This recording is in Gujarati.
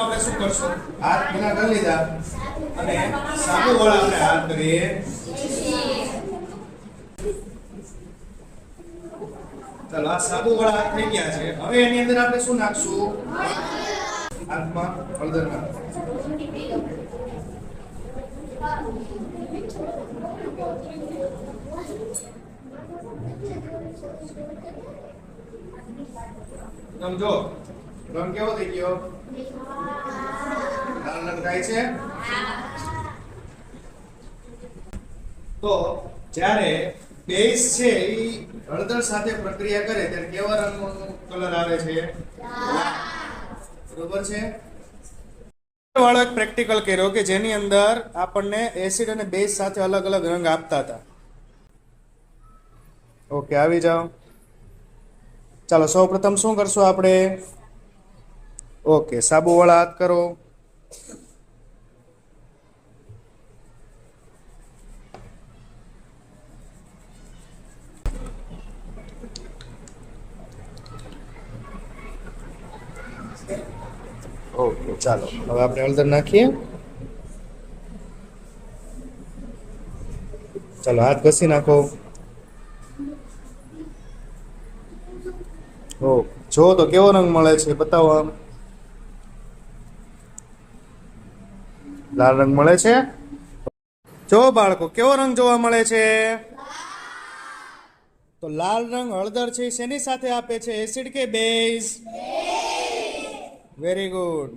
આપણે શું કરશું? હાથ ભીના કરી લીધા. અને સાબુ વાળા આપણે હાથ કરીએ. ચાલો, આ સાબુ વાળા હાથ થઈ ગયા છે. હવે એની અંદર આપણે શું નાખશું? હાથમાં હળદર નાખો સમજો? રંગ કેવો થઈ ગયો? લાલ રંગ થાય છે? તો જ્યારે બેઝ છે એ હળદર સાથે પ્રક્રિયા કરે, ત્યારે કેવા રંગનો કલર આવે છે? બરોબર છે? વાળો એક પ્રેક્ટિકલ કર્યો કે જેની અંદર આપણને એસિડ અને બેઝ સાથે અલગ અલગ રંગ આપતા હતા. ઓકે, આવી જાઓ. ચાલો સૌ પ્રથમ શું કરશું આપણે? ઓકે, સાબુ વાળા હાથ કરો. ઓકે, ચાલો, હવે આપણે હળદર નાખીએ. ચાલો, હાથ ઘસી નાખો. ઓ જો તો કેવો રંગ મળે છે, બતાવો આમ. લાલ રંગ મળે છે? જો બાળકો, કેવો રંગ જોવા મળે છે? તો લાલ રંગ હળદર છે, શેની સાથે આપે છે? એસિડ કે બેઝ? Very good